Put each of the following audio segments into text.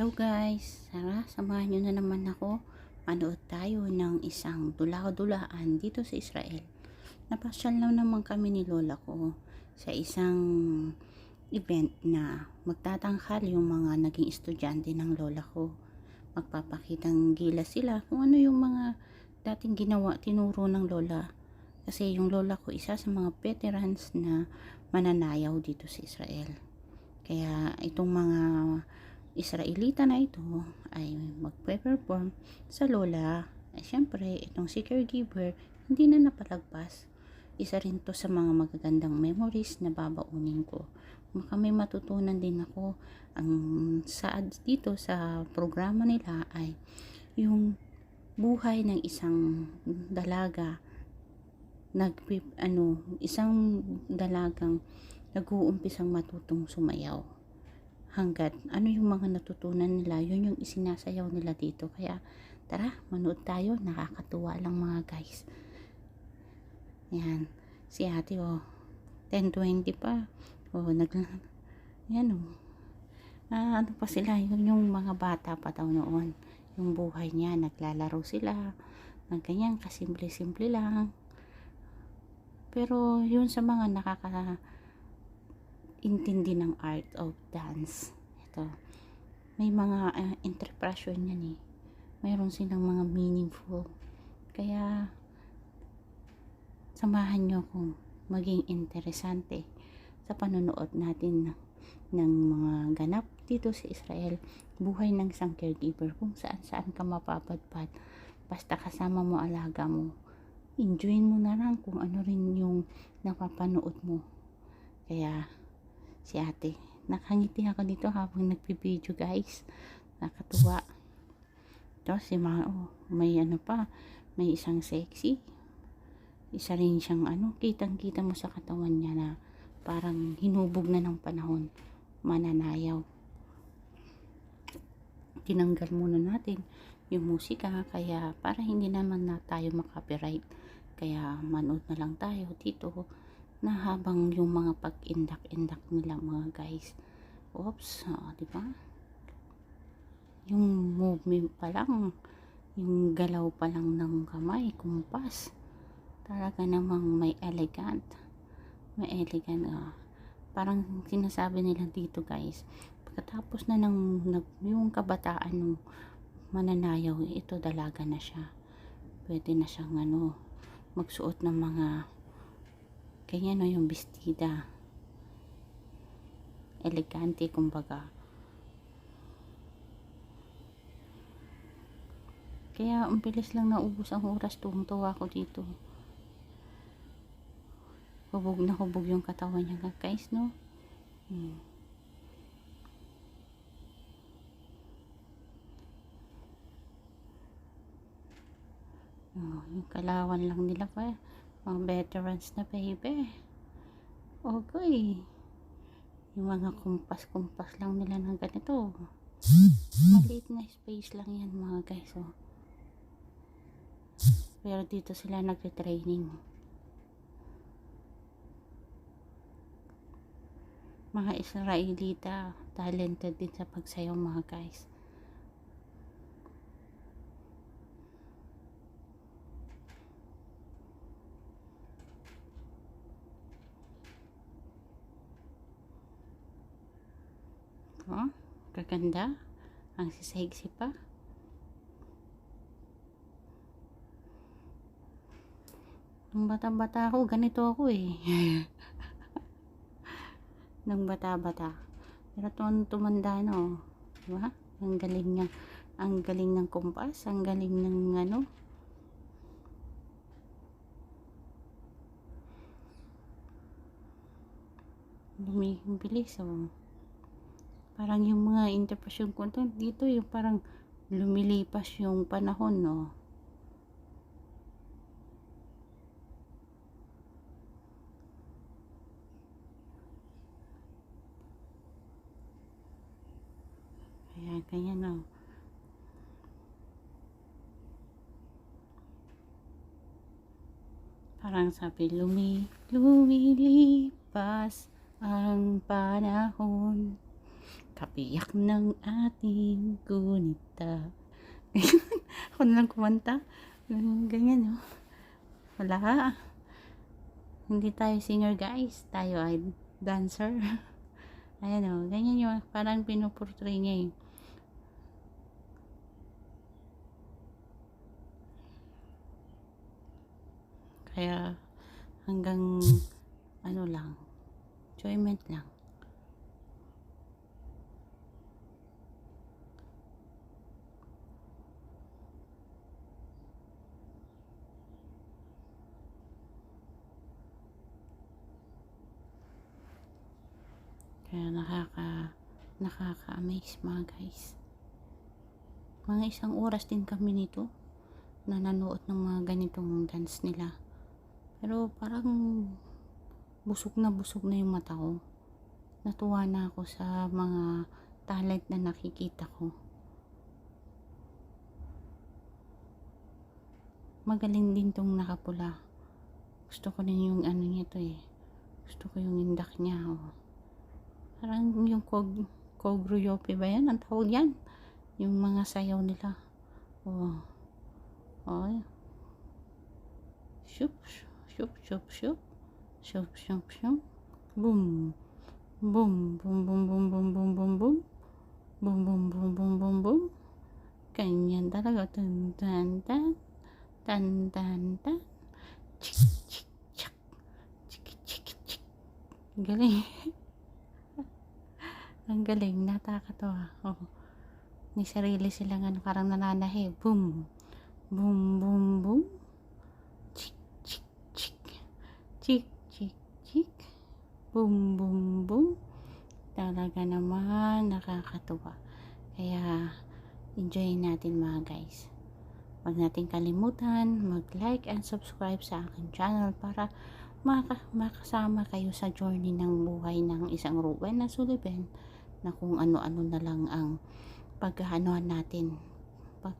Hello guys, Sara, samahan nyo na naman ako. Manood tayo ng isang dula-dulaan dito sa Israel. Napasyal lang naman kami ni Lola ko sa isang event na magtatangkal yung mga naging estudyante ng Lola ko. Magpapakitang gila sila kung ano yung mga dating ginawa, tinuro ng Lola. Kasi yung Lola ko isa sa mga veterans na mananayaw dito sa Israel. Kaya itong mga Israelita na ito ay magpe-perform sa lola. Ay syempre, itong si caregiver hindi na napalagpas. Isa rin to sa mga magagandang memories na babaunin ko. Baka may matutunan din ako. Ang saad dito sa programa nila ay yung buhay ng isang dalaga nag ano isang dalagang nag-uumpisang matutong sumayaw hanggat ano yung mga natutunan nila, yun yung isinasayaw nila dito. Kaya, tara, manood tayo. Nakakatuwa lang mga guys. Yan. Si ate, oh. 10.20 pa. Oh, nag... Yan, oh. Ah, ano pa sila? Yun yung mga bata pa daw noon. Yung buhay niya, naglalaro sila. Nagganyan, kasimple-simple lang. Pero, yun sa mga nakaka intindi ng art of dance. Ito. May mga uh, interpretation yan eh. Mayroon silang mga meaningful. Kaya, samahan nyo kung maging interesante sa panonood natin ng, ng mga ganap dito sa Israel. Buhay ng isang caregiver kung saan saan ka mapapadpad. Basta kasama mo alaga mo. Enjoyin mo na lang kung ano rin yung napapanood mo. Kaya, si ate. Nakangiti ako dito habang nagpipideo guys. Nakatuwa. Ito si Mao. May ano pa. May isang sexy. Isa rin siyang ano. Kitang kita mo sa katawan niya na parang hinubog na ng panahon. Mananayaw. Tinanggal muna natin yung musika. Kaya para hindi naman na tayo makapiright. Kaya manood na lang tayo dito na habang yung mga pag-indak-indak nila mga guys oops oh, di ba? Yung movement pa lang yung galaw pa lang ng kamay kumpas. Talaga namang may elegant may elegant oh. parang sinasabi nila dito guys pagkatapos na ng, ng yung kabataan ng mananayaw ito dalaga na siya. Pwede na siyang ano magsuot ng mga kanya no yung bestida elegante kumbaga. Kaya ang bilis lang naubos ang oras. Tuwang tuwa ko dito. Hubog na hubog yung katawan niya guys no? Hmm. oh, yung kalawan lang nila pa mga veterans na baby. Okay yung mga kumpas-kumpas lang nila ng ganito. Maliit na space lang yan mga guys oh. pero dito sila nagre-training mga Israelita talented din sa pagsayaw mga guys Oh, kaganda. Ang sisexy pa. Nung bata-bata ako, ganito ako eh. Nung bata-bata. Pero tuwan tumanda na oh. Diba? Ang galing niya. Ang galing ng kumpas. Ang galing ng ano. Lumibilis oh parang yung mga interpretation ko dito yung parang lumilipas yung panahon no? Kaya kanya no? Parang sabi lumi lumilipas ang panahon Kapiyak ng ating gunita. Ako na lang kumanta. Ganyan oh. Wala. Hindi tayo singer guys. Tayo ay dancer. Ayan oh. Ganyan yung parang pinuportray niya eh. Kaya hanggang ano lang, enjoyment lang. Kaya nakaka nakaka-amaze mga guys. Mga isang oras din kami nito na nanood ng mga ganitong dance nila. Pero parang busog na busog na yung mata ko. Natuwa na ako sa mga talent na nakikita ko. Magaling din tong nakapula. Gusto ko din yung ano niya eh. Gusto ko yung indak niya. Oh. Parang yung kog, kogruyope ba yan? Ang tawag yan. Yung mga sayaw nila. Oh. Oh. Shoop, shoop, shoop, shoop. Shoop, shoop, shoop. Boom. Boom, boom, boom, boom, boom, boom, boom, boom. Boom, boom, boom, boom, boom, boom. Ganyan talaga. Tan, tan, tan. Tan, tan, tan. Chik, chik, chak. Chik, chik, chik. Galing. Ang galing. Nakakatawa. Oh. May sarili silang ano, parang nananahi. Boom. Boom, boom, boom. Chik, chik, chik. Chik, chik, chik. Boom, boom, boom. Talaga naman nakakatuwa. Kaya, enjoy natin mga guys. Huwag natin kalimutan mag-like and subscribe sa aking channel para maka makasama kayo sa journey ng buhay ng isang Ruben na Sullivan na kung ano-ano na lang ang paghahanuan natin. Pag,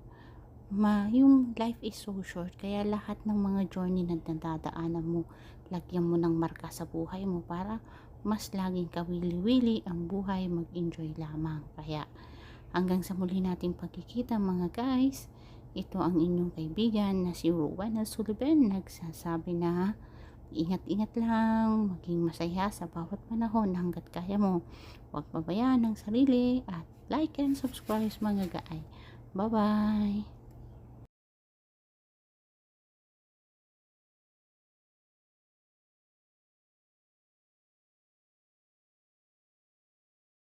ma, yung life is so short, kaya lahat ng mga journey na nadadaanan mo, lagyan mo ng marka sa buhay mo para mas laging kawili-wili ang buhay, mag-enjoy lamang. Kaya hanggang sa muli nating pagkikita mga guys, ito ang inyong kaibigan na si Ruwan Sullivan nagsasabi na ingat-ingat lang, maging masaya sa bawat panahon hanggat kaya mo. Huwag pabayaan ang sarili at like and subscribe mga gaay. Bye-bye!